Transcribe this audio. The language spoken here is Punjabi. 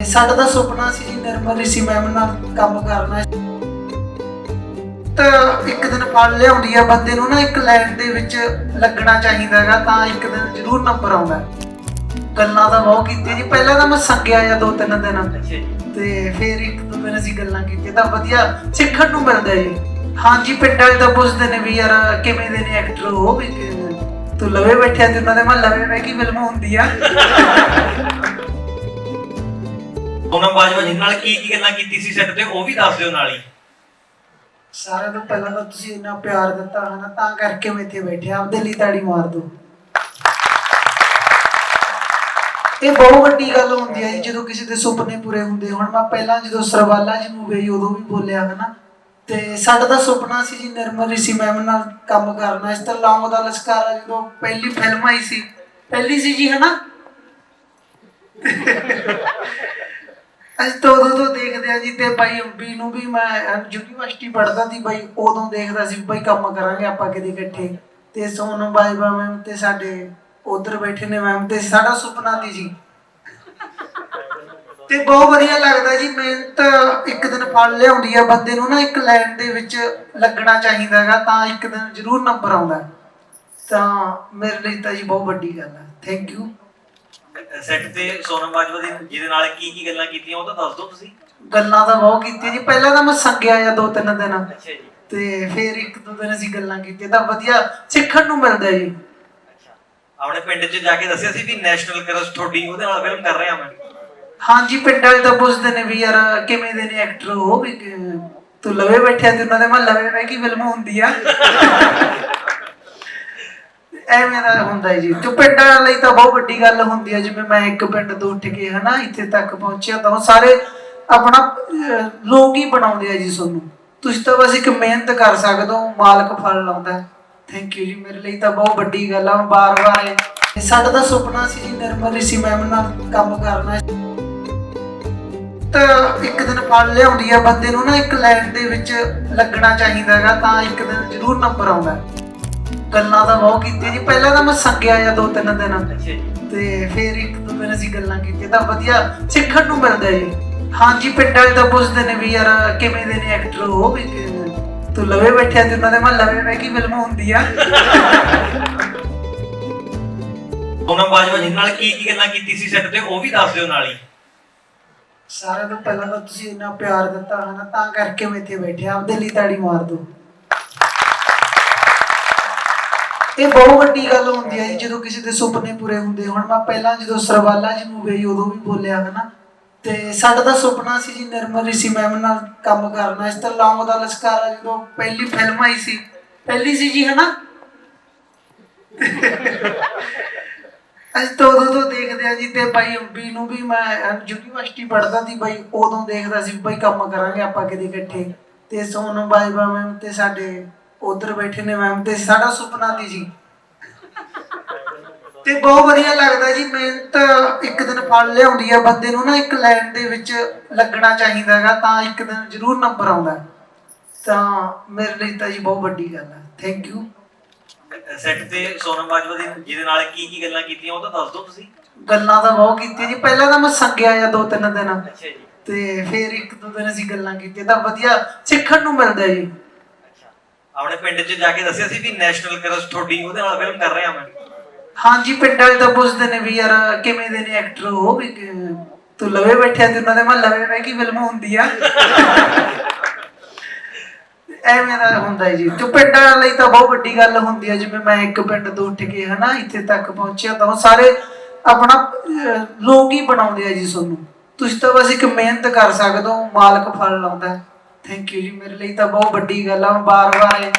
ਸਾਡਾ ਤਾਂ ਸੁਪਨਾ ਸੀ ਜੀ ਨਿਰਮਲ ਰਿਸ਼ੀ ਮੈਮ ਨਾਲ ਕੰਮ ਕਰਨਾ। ਤਾਂ ਇੱਕ ਦਿਨ ਫਲ ਲਿਆਉਂਦੀ ਆ ਬੰਦੇ ਨੂੰ ਨਾ ਇੱਕ ਲਾਈਨ ਦੇ ਵਿੱਚ ਲੱਗਣਾ ਚਾਹੀਦਾ ਹੈਗਾ ਤਾਂ ਇੱਕ ਦਿਨ ਜ਼ਰੂਰ ਨੰਬਰ ਆਉਂਦਾ। ਗੱਲਾਂ ਤਾਂ ਬਹੁਤ ਕੀਤੀਆਂ ਜੀ ਪਹਿਲਾਂ ਤਾਂ ਮੈਂ ਸੰਗਿਆ ਜਾਂ ਦੋ ਤਿੰਨ ਦਿਨ ਤੇ। ਫਿਰ ਇੱਕ ਦੋ ਦਿਨ ਅਸੀਂ ਗੱਲਾਂ ਕੀਤੀਆਂ ਤਾਂ ਵਧੀਆ ਸਿੱਖਣ ਨੂੰ ਮਿਲਦਾ ਜੀ। ਹਾਂਜੀ ਪਿੰਡ ਵਾਲੇ ਤਾਂ ਪੁੱਛਦੇ ਨੇ ਵੀ ਯਾਰ ਕਿਵੇਂ ਦੇ ਨੇ ਐਕਟਰ ਉਹ ਵੀ ਤੂੰ ਲਵੇ ਬੈਠਿਆ ਤੇ ਉਹਨਾਂ ਦੇ ਮੈਂ ਲਵੇ ਬਹਿ ਕੀ ਫਿਲਮ ਹੁੰਦੀ ਆ। ਉਹਨਾਂ ਬਾਜਵਾ ਜੀ ਨਾਲ ਕੀ ਕੀ ਗੱਲਾਂ ਕੀਤੀ ਸੀ ਸੈੱਟ ਤੇ, ਉਹ ਵੀ ਦੱਸ ਦਿਓ ਨਾਲ ਹੀ। ਸਾਰਿਆਂ ਤੋਂ ਪਹਿਲਾਂ ਤਾਂ ਤੁਸੀਂ ਇੰਨਾ ਪਿਆਰ ਦਿੱਤਾ ਹੈ ਤਾਂ ਕਰਕੇ ਮੈਂ ਇੱਥੇ ਬੈਠਿਆ। ਆਪਦੇ ਲਈ ਤਾੜੀ ਮਾਰ ਦੋ ਇਹ ਬਹੁਤ ਵੱਡੀ ਗੱਲ ਹੁੰਦੀ ਹੈ ਜੀ, ਜਦੋਂ ਕਿਸੇ ਦੇ ਸੁਪਨੇ ਪੂਰੇ ਹੁੰਦੇ ਹੁਣ। ਮੈਂ ਪਹਿਲਾਂ ਜਦੋਂ ਸਰਵਾਲਾ ਜੀ ਨੂੰ ਗਈ, ਉਦੋਂ ਵੀ ਬੋਲਿਆ ਹੈ ਤੇ ਸਾਡਾ ਤਾਂ ਸੁਪਨਾ ਸੀ ਜੀ, ਨਿਰਮਲ ਰਿਸ਼ੀ ਮੈਮ ਨਾਲ ਕੰਮ ਕਰਨਾ। ਇਸ ਤੋਂ ਲੌਂਗ ਦਾ ਲਸ਼ਕਾਰਾ, ਜਦੋਂ ਪਹਿਲੀ ਫਿਲਮ ਆਈ ਸੀ। ਪਹਿਲੀ ਸੀ ਜੀ ਹੈ ਅਸੀਂ ਤਾਂ ਉਦੋਂ ਤੋਂ ਦੇਖਦੇ ਆ ਜੀ ਤੇ ਬਾਈ ਅੰਬੀ ਨੂੰ ਵੀ ਮੈਂ ਯੂਨੀਵਰਸਿਟੀ ਪੜ੍ਹਦਾ ਸੀ ਬਾਈ, ਉਦੋਂ ਦੇਖਦਾ ਸੀ ਬਾਈ ਕੰਮ ਕਰਾਂਗੇ ਆਪਾਂ ਕਿਤੇ ਇਕੱਠੇ। ਤੇ ਸੋਨਮ ਬਾਜਵਾ ਮੈਮ ਤੇ ਸਾਡੇ ਉਧਰ ਬੈਠੇ ਨੇ ਮੈਮ ਤੇ ਸਾਡਾ ਸੁਪਨਾ ਸੀ ਜੀ। ਤੇ ਬਹੁਤ ਵਧੀਆ ਲੱਗਦਾ ਜੀ, ਮਿਹਨਤ ਇੱਕ ਦਿਨ ਫਲ ਲਿਆਉਂਦੀ ਆ ਬੰਦੇ ਨੂੰ ਨਾ, ਇੱਕ ਲਾਈਨ ਦੇ ਵਿੱਚ ਲੱਗਣਾ ਚਾਹੀਦਾ ਤਾਂ ਇੱਕ ਦਿਨ ਜ਼ਰੂਰ ਨੰਬਰ ਆਉਂਦਾ। ਤਾਂ ਮੇਰੇ ਲਈ ਤਾਂ ਜੀ ਬਹੁਤ ਵੱਡੀ ਗੱਲ ਹੈ ਥੈਂਕ ਯੂ ਸੈੱਟ ਤੇ ਸੋਨਮ ਬਾਜਵਾ ਦੀ ਜਿਹਦੇ ਨਾਲ ਕੀ ਕੀ ਗੱਲਾਂ ਕੀਤੀਆਂ ਉਹ ਤਾਂ ਦੱਸ ਦਿਓ ਤੁਸੀਂ। ਗੱਲਾਂ ਤਾਂ ਬਹੁਤ ਕੀਤੀਆਂ ਜੀ। ਪਹਿਲਾਂ ਤਾਂ ਮੈਂ ਸੰਗਿਆ ਜਾਂ ਦੋ ਤਿੰਨ ਦਿਨ। ਅੱਛਾ ਜੀ। ਤੇ ਫਿਰ ਇੱਕ ਦੋ ਦਿਨ ਅਸੀਂ ਗੱਲਾਂ ਕੀਤੀਆਂ। ਤਾਂ ਵਧੀਆ ਸਿੱਖਣ ਨੂੰ ਮਿਲਦਾ ਜੀ। ਅੱਛਾ। ਆਪਣੇ ਪਿੰਡ 'ਚ ਜਾ ਕੇ ਦੱਸਿਆ ਸੀ ਵੀ ਨੈਸ਼ਨਲ ਕਰਸ ਤੁਹਾਡੀ ਉਹਦੇ ਨਾਲ ਫਿਲਮ ਕਰ ਰਿਹਾ ਮੈਂ। ਹਾਂਜੀ ਪਿੰਡ ਵਾਲੇ ਤਾਂ ਪੁੱਛਦੇ ਨੇ ਵੀ ਯਾਰ ਕਿਵੇਂ ਦੇ ਨੇ ਐਕਟਰ ਉਹ ਵੀ ਕਿ- ਤੂੰ ਲਵੇ ਬੈਠਿਆ ਤੇ ਉਹਨਾਂ ਦੇ ਮੈਂ ਲਵੇ ਬਹਿ ਕੀ ਫਿਲਮ ਹੁੰਦੀ ਆ। ਐਵੇਂ ਦਾ ਹੁੰਦਾ ਹੈ ਜੀ। ਤੇ ਪਿੰਡਾਂ ਲਈ ਤਾਂ ਬਹੁਤ ਵੱਡੀ ਗੱਲ ਹੁੰਦੀ ਹੈ ਜਿਵੇਂ ਮੈਂ ਇੱਕ ਪਿੰਡ ਤੋਂ ਉੱਠ ਕੇ ਹਨਾ, ਇੱਥੇ ਤੱਕ ਪਹੁੰਚਿਆ ਤਾਂ ਉਹ ਸਾਰੇ ਆਪਣਾ ਲੋਕ ਹੀ ਬਣਾਉਂਦੇ ਆ ਜੀ ਤੁਹਾਨੂੰ। ਤੁਸੀਂ ਤਾਂ ਬਸ ਇੱਕ ਮਿਹਨਤ ਕਰ ਸਕਦੇ ਹੋ, ਮਾਲਕ ਫਲ ਲਾਉਂਦਾ। ਥੈਂਕ ਯੂ ਜੀ, ਮੇਰੇ ਲਈ ਤਾਂ ਬਹੁਤ ਵੱਡੀ ਗੱਲ ਆ। ਬਾਰ-ਬਾਰ ਸਾਡਾ ਤਾਂ ਸੁਪਨਾ ਸੀ ਜੀ, ਨਿਰਮਲ ਰਿਸ਼ੀ ਮੈਮ ਨਾਲ ਕੰਮ ਕਰਨਾ। ਤਾਂ ਇੱਕ ਦਿਨ ਫਲ ਲਿਆਉਂਦੀ ਆ, ਬੰਦੇ ਨੂੰ ਨਾ ਇੱਕ ਲਾਈਨ ਦੇ ਵਿੱਚ ਲੱਗਣਾ ਚਾਹੀਦਾ ਹੈਗਾ, ਤਾਂ ਇੱਕ ਦਿਨ ਜ਼ਰੂਰ ਨੰਬਰ ਆਉਂਦਾ। ਗੱਲਾਂ ਤਾਂ ਬਹੁਤ ਕੀਤੀਆਂ ਜੀ। ਪਹਿਲਾਂ ਤਾਂ ਮੈਂ ਸੰਗਿਆ ਜਾਂ ਦੋ ਤਿੰਨ ਦਿਨ। ਅੱਛਾ ਜੀ। ਤੇ ਫਿਰ ਇੱਕ ਦੋ ਦਿਨ ਅਸੀਂ ਗੱਲਾਂ ਕੀਤੀਆਂ। ਤਾਂ ਵਧੀਆ ਸਿੱਖਣ ਨੂੰ ਮਿਲਦਾ ਜੀ। ਹਾਂਜੀ ਪਿੰਡ ਵਾਲੇ ਤਾਂ ਪੁੱਛਦੇ ਨੇ ਵੀ ਯਾਰ ਕਿਵੇਂ ਦੇ ਨੇ ਐਕਟਰ ਉਹ ਵੀ ਕਿ- ਤੂੰ ਲਵੇ ਬੈਠਿਆ ਤੇ ਉਹਨਾਂ ਦੇ ਮੈਂ ਲਵੇ ਬਹਿ ਕੀ ਫਿਲਮ ਹੁੰਦੀ ਆ। ਸੋਨਮ ਬਾਜਵਾ ਜੀ ਨਾਲ ਕੀ ਕੀ ਗੱਲਾਂ ਕੀਤੀ ਸੀ ਸੈੱਟ ਤੇ ਉਹ ਵੀ ਦੱਸ ਦਿਓ ਨਾਲ ਹੀ। ਸਾਰਿਆਂ ਤੋਂ ਪਹਿਲਾਂ ਤਾਂ ਤੁਸੀਂ ਇੰਨਾ ਪਿਆਰ ਦਿੱਤਾ ਹੈ ਨਾ ਤਾਂ ਕਰਕੇ ਮੈਂ ਇੱਥੇ ਬੈਠਿਆ। ਆਪਦੇ ਲਈ ਤਾੜੀ ਮਾਰ ਦੋ। ਇਹ ਬਹੁਤ ਵੱਡੀ ਗੱਲ ਹੁੰਦੀ ਹੈ ਜੀ, ਜਦੋਂ ਕਿਸੇ ਦੇ ਸੁਪਨੇ ਪੂਰੇ ਹੁੰਦੇ ਹੁਣ। ਮੈਂ ਪਹਿਲਾਂ ਜਦੋਂ ਸਰਵਾਲਾ ਜੀ ਨੂੰ ਗਈ, ਉਦੋਂ ਵੀ ਬੋਲਿਆ ਹੈ ਤੇ ਸਾਡਾ ਤਾਂ ਸੁਪਨਾ ਸੀ ਜੀ ਨਿਰਮਲ ਰਿਸ਼ੀ ਮੈਮ ਨਾਲ ਕੰਮ ਕਰਨਾ। ਇਸ ਤੋਂ ਲੌਂਗ ਦਾ ਲਸ਼ਕਾਰਾ ਜਦੋਂ ਪਹਿਲੀ ਫਿਲਮ ਆਈ ਸੀ, ਪਹਿਲੀ ਸੀ ਜੀ ਹੈ ਨਾ ਅਸੀਂ ਉਦੋਂ ਤੋਂ ਦੇਖਦੇ ਆ ਜੀ, ਤੇ ਬਾਈ ਅੰਬੀ ਨੂੰ ਵੀ ਮੈਂ, ਯੂਨੀਵਰਸਿਟੀ ਪੜਦਾ ਸੀ ਬਾਈ, ਉਦੋਂ ਦੇਖਦਾ ਸੀ ਬਾਈ ਕੰਮ ਕਰਾਂਗੇ ਆਪਾਂ ਕਿਤੇ ਇਕੱਠੇ। ਤੇ ਸੋਨਮ ਬਾਜਵਾ ਮੈਮ ਤੇ ਸਾਡੇ ਉਧਰ ਬੈਠੇ ਨੇ ਮੈਮ ਤੇ ਸਾਡਾ ਸੁਪਨਾ ਸੀ ਜੀ। ਤੇ ਬਹੁਤ ਵਧੀਆ ਲੱਗਦਾ ਜੀ ਮਿਹਨਤ ਇੱਕ ਦਿਨ ਫਲ ਲਿਆਉਂਦੀ ਆ ਬੰਦੇ ਨੂੰ ਨਾ ਇੱਕ ਲਾਈਨ ਦੇ ਵਿੱਚ ਲੱਗਣਾ ਚਾਹੀਦਾ ਹੈਗਾ ਤਾਂ ਇੱਕ ਦਿਨ ਜ਼ਰੂਰ ਨੰਬਰ ਆਉਂਦਾ। ਤਾਂ ਮੇਰੇ ਲਈ ਤਾਂ ਜੀ ਬਹੁਤ ਵੱਡੀ ਗੱਲ ਹੈ ਥੈਂਕ ਯੂ ਸੈੱਟ ਤੇ ਸੋਨਮ ਬਾਜਵਾ ਦੀ ਜਿਹਦੇ ਨਾਲ ਕੀ ਕੀ ਗੱਲਾਂ ਕੀਤੀਆਂ ਉਹ ਤਾਂ ਦੱਸ ਦਿਓ ਤੁਸੀਂ। ਗੱਲਾਂ ਤਾਂ ਬਹੁਤ ਕੀਤੀਆਂ ਜੀ। ਪਹਿਲਾਂ ਤਾਂ ਮੈਂ ਸੰਗਿਆ ਜਾਂ ਦੋ ਤਿੰਨ ਦਿਨ। ਅੱਛਾ ਜੀ। ਤੇ ਫਿਰ ਇੱਕ ਦੋ ਦਿਨ ਅਸੀਂ ਗੱਲਾਂ ਕੀਤੀਆਂ ਤਾਂ ਵਧੀਆ ਸਿੱਖਣ ਨੂੰ ਮਿਲਦਾ ਜੀ। ਆਪਣੇ ਪਿੰਡ 'ਚ ਜਾ ਕੇ ਦੱਸਿਆ ਸੀ ਵੀ ਨੈਸ਼ਨਲ ਕਰਸ ਤੁਹਾਡੀ, ਉਹਦੇ ਨਾਲ ਫਿਲਮ ਕਰ ਰਿਹਾ ਮੈਂ। ਹਾਂਜੀ, ਪਿੰਡ ਵਾਲੇ ਤਾਂ ਪੁੱਛਦੇ ਨੇ ਵੀ ਯਾਰ ਕਿਵੇਂ ਦੇ ਨੇ ਐਕਟਰ ਉਹ ਵੀ, ਤੂੰ ਲਵੇ ਬੈਠਿਆ ਤੇ ਉਹਨਾਂ ਦੇ ਮੈਂ ਲਵੇ ਬਹਿ ਕੀ ਫਿਲਮ ਹੁੰਦੀ ਆ। ਐਵੇਂ ਦਾ ਹੁੰਦਾ ਹੈ ਜੀ। ਤੇ ਪਿੰਡਾਂ ਲਈ ਤਾਂ ਬਹੁਤ ਵੱਡੀ ਗੱਲ ਹੁੰਦੀ ਹੈ ਜਿਵੇਂ ਮੈਂ ਇੱਕ ਪਿੰਡ ਤੋਂ ਉੱਠ ਕੇ ਹਨਾ, ਇੱਥੇ ਤੱਕ ਪਹੁੰਚਿਆ ਤਾਂ ਸਾਰੇ ਆਪਣਾ ਲੋਕ ਹੀ ਬਣਾਉਂਦੇ ਆ ਜੀ ਤੁਹਾਨੂੰ ਤੁਸੀਂ ਤਾਂ ਬਸ ਇੱਕ ਮਿਹਨਤ ਕਰ ਸਕਦੇ ਹੋ, ਮਾਲਕ ਫਲ ਲਾਉਂਦਾ। ਥੈਂਕ ਯੂ ਜੀ ਮੇਰੇ ਲਈ ਤਾਂ ਬਹੁਤ ਵੱਡੀ ਗੱਲ ਆ ਮੈਂ ਬਾਰ-ਬਾਰ ਇਹ